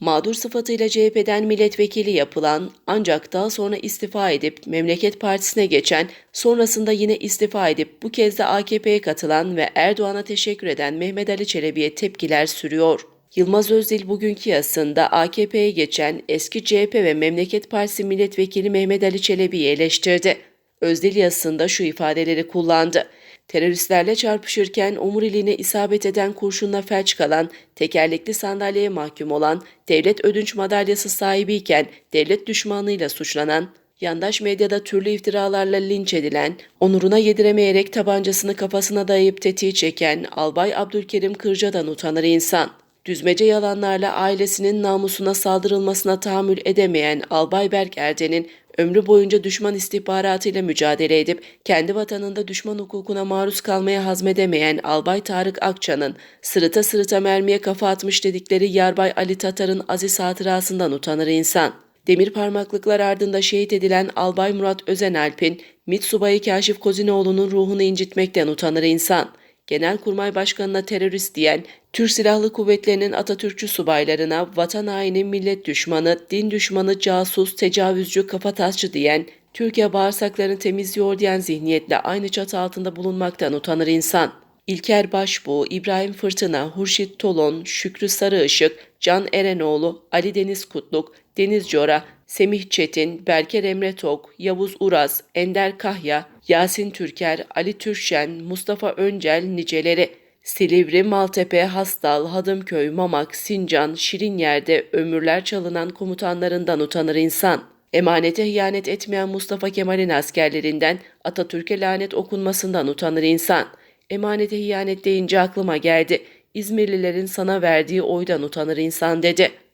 Mağdur sıfatıyla CHP'den milletvekili yapılan ancak daha sonra istifa edip Memleket Partisi'ne geçen, sonrasında yine istifa edip bu kez de AKP'ye katılan ve Erdoğan'a teşekkür eden Mehmet Ali Çelebi'ye tepkiler sürüyor. Yılmaz Özdil bugünkü yazısında AKP'ye geçen eski CHP ve Memleket Partisi milletvekili Mehmet Ali Çelebi'yi eleştirdi. Özdil yazısında şu ifadeleri kullandı. Teröristlerle çarpışırken omuriliğine isabet eden kurşunla felç kalan, tekerlekli sandalyeye mahkum olan, devlet ödünç madalyası sahibiyken devlet düşmanlığıyla suçlanan, yandaş medyada türlü iftiralarla linç edilen, onuruna yediremeyerek tabancasını kafasına dayayıp tetiği çeken Albay Abdülkerim Kırca'dan utanır insan. Düzmece yalanlarla ailesinin namusuna saldırılmasına tahammül edemeyen Albay Berk Erden'in ömrü boyunca düşman istihbaratıyla mücadele edip kendi vatanında düşman hukukuna maruz kalmaya hazmedemeyen Albay Tarık Akça'nın sırıta sırıta mermiye kafa atmış dedikleri Yarbay Ali Tatar'ın aziz hatırasından utanır insan. Demir parmaklıklar ardında şehit edilen Albay Murat Özenalp'in MİT subayı Kaşif Kozinoğlu'nun ruhunu incitmekten utanır insan. Genelkurmay Başkanı'na terörist diyen, Türk Silahlı Kuvvetleri'nin Atatürkçü subaylarına vatan haini, millet düşmanı, din düşmanı, casus, tecavüzcü, kafatasçı diyen, Türkiye bağırsaklarını temizliyor diyen zihniyetle aynı çatı altında bulunmaktan utanır insan. İlker Başbuğ, İbrahim Fırtına, Hurşit Tolon, Şükrü Sarıışık, Can Erenoğlu, Ali Deniz Kutluk, Deniz Cora, Semih Çetin, Berker Emre Tok, Yavuz Uraz, Ender Kahya, Yasin Türker, Ali Türkşen, Mustafa Öncel niceleri. Silivri, Maltepe, Hastal, Hadımköy, Mamak, Sincan, Şirinyer'de ömürler çalınan komutanlarından utanır insan. Emanete hıyanet etmeyen Mustafa Kemal'in askerlerinden Atatürk'e lanet okunmasından utanır insan. Emanete hıyanet deyince aklıma geldi. İzmirlilerin sana verdiği oydan utanır insan dedi.''